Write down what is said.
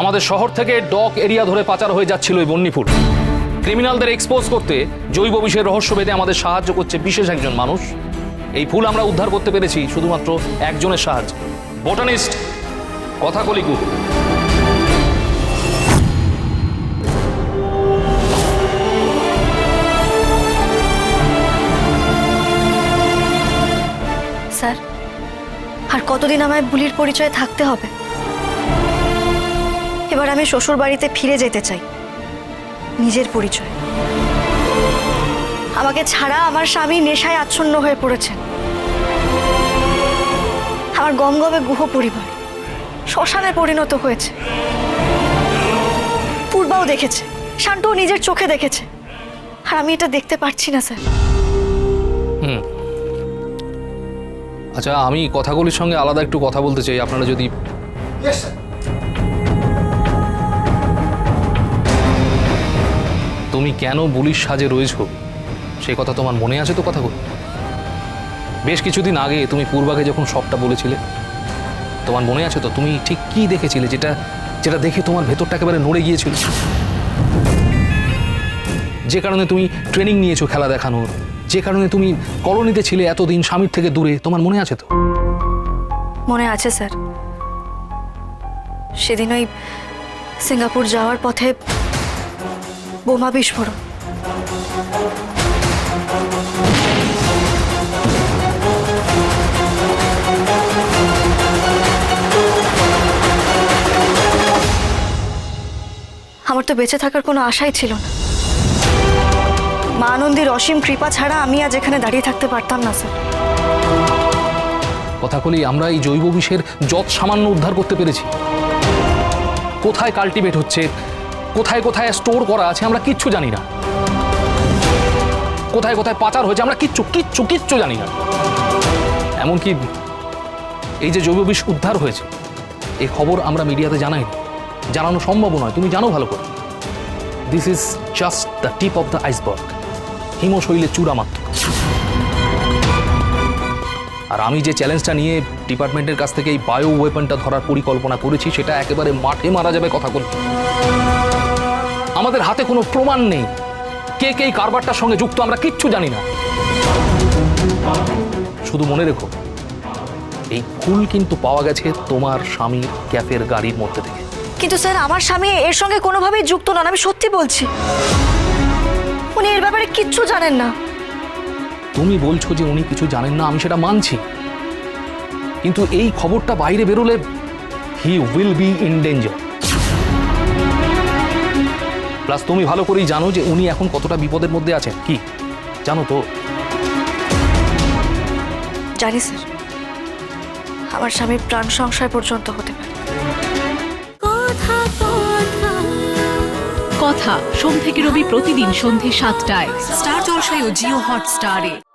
আমাদের শহর থেকে ডক এরিয়া ধরে পাচার হয়ে যাচ্ছিল বন্যি ফুল ক্রিমিনালদের এক্সপোজ করতে জৈব বিষের রহস্য ভেদে আমাদের সাহায্য করছে বিশেষ একজন মানুষ। এই ফুল আমরা উদ্ধার করতে পেরেছি শুধুমাত্র একজনের সাহায্য। বোটানিস্ট কথা কলিকু স্যার, আর কতদিন আমায় বুলির পরিচয়ে থাকতে হবে? এবার আমি শ্বশুর বাড়িতে ফিরে যেতে চাই। নিজের পরিচয়। আমাকে ছাড়া আমার স্বামী নেশায় আচ্ছন্ন হয়ে পড়েছেন। আমার গমগমে গুহ পরিবার শ্মশানে পরিণত হয়েছে। পূর্বাও দেখেছে শান্তও নিজের চোখে দেখেছে। আর আমি এটা দেখতে পারছি না স্যার। হুম। আচ্ছা আমি কথাগুলির সঙ্গে আলাদা একটু কথা বলতে চাই আপনারা যদি তুমি কেন বুলিশ সাজে রয়েছো? সে কথা তোমার মনে আছে তো কথাগুলো? বেশ কিছুদিন আগে তুমি পূর্বাকে যখন সবটা বলেছিলে, তোমার মনে আছে তো তুমি ঠিক কি দেখেছিলে যেটা যেটা দেখে তোমার ভেতরটা একেবারে নড়ে গিয়েছিল? যে কারণে তুমি ট্রেনিং নিয়েছো খেলা দেখানোর, যে কারণে তুমি কলোনিতে ছিলে এতদিন স্বামীর থেকে দূরে, তোমার মনে আছে তো? মনে আছে, স্যার। সেদিন ওই সিঙ্গাপুর যাওয়ার পথে বোমা বিস্ফোরণ। আমার তো বেঁচে থাকার কোনো আশাই ছিল না। মা আনন্দীর অসীম কৃপা ছাড়া আমি আজ এখানে দাঁড়িয়ে থাকতে পারতাম না, স্যার। কথাগুলি আমরা এই জৈব বিষের যত সামান্য উদ্ধার করতে পেরেছি। কোথায় কাল্টিভেট হচ্ছে কোথায় কোথায় স্টোর করা আছে আমরা কিচ্ছু জানি না। কোথায় কোথায় পাচার হয়েছে আমরা কিচ্ছু কিচ্ছু কিচ্ছু জানি না। এমনকি এই যে জৈব বিষ উদ্ধার হয়েছে, এই খবর আমরা মিডিয়াতে জানাই জানানো সম্ভব নয়, তুমি জানো ভালো করে। This is just the tip of the iceberg হিমশৈলের চূড়া মাত্র। আর আমি যে চ্যালেঞ্জটা নিয়ে ডিপার্টমেন্টের কাছ থেকে এই বায়ো ওয়েপনটা ধরার পরিকল্পনা করেছি, সেটা একেবারে মাঠে মারা যাবে কথা বলে আমাদের হাতে কোনো প্রমাণ নেই। কে কে এই কারবারটার সঙ্গে যুক্ত আমরা কিচ্ছু জানি না। শুধু মনে রেখো এই ফুল কিন্তু পাওয়া গেছে তোমার স্বামীর ক্যাফের গাড়ির মধ্যে থেকে। কিন্তু স্যার আমার স্বামী এর সঙ্গে কোনোভাবেই যুক্ত নন আমি সত্যি বলছি। উনি এর ব্যাপারে কিচ্ছু জানেন না। তুমি বলছো যে উনি কিছু জানেন না আমি সেটা মানছি। কিন্তু এই খবরটা বাইরে বেরোলে he will be in danger. Plus তুমি ভালো করেই জানো যে উনি এখন কতটা বিপদের মধ্যে আছেন। কি? জানো তো। জানি স্যার। আমার স্বামীর প্রাণ সংশয় পর্যন্ত হতে পারে। কথা সোম থেকে রবি প্রতিদিন সন্ধে সাতটায়। স্টার জলসায় ও জিও হটস্টারে।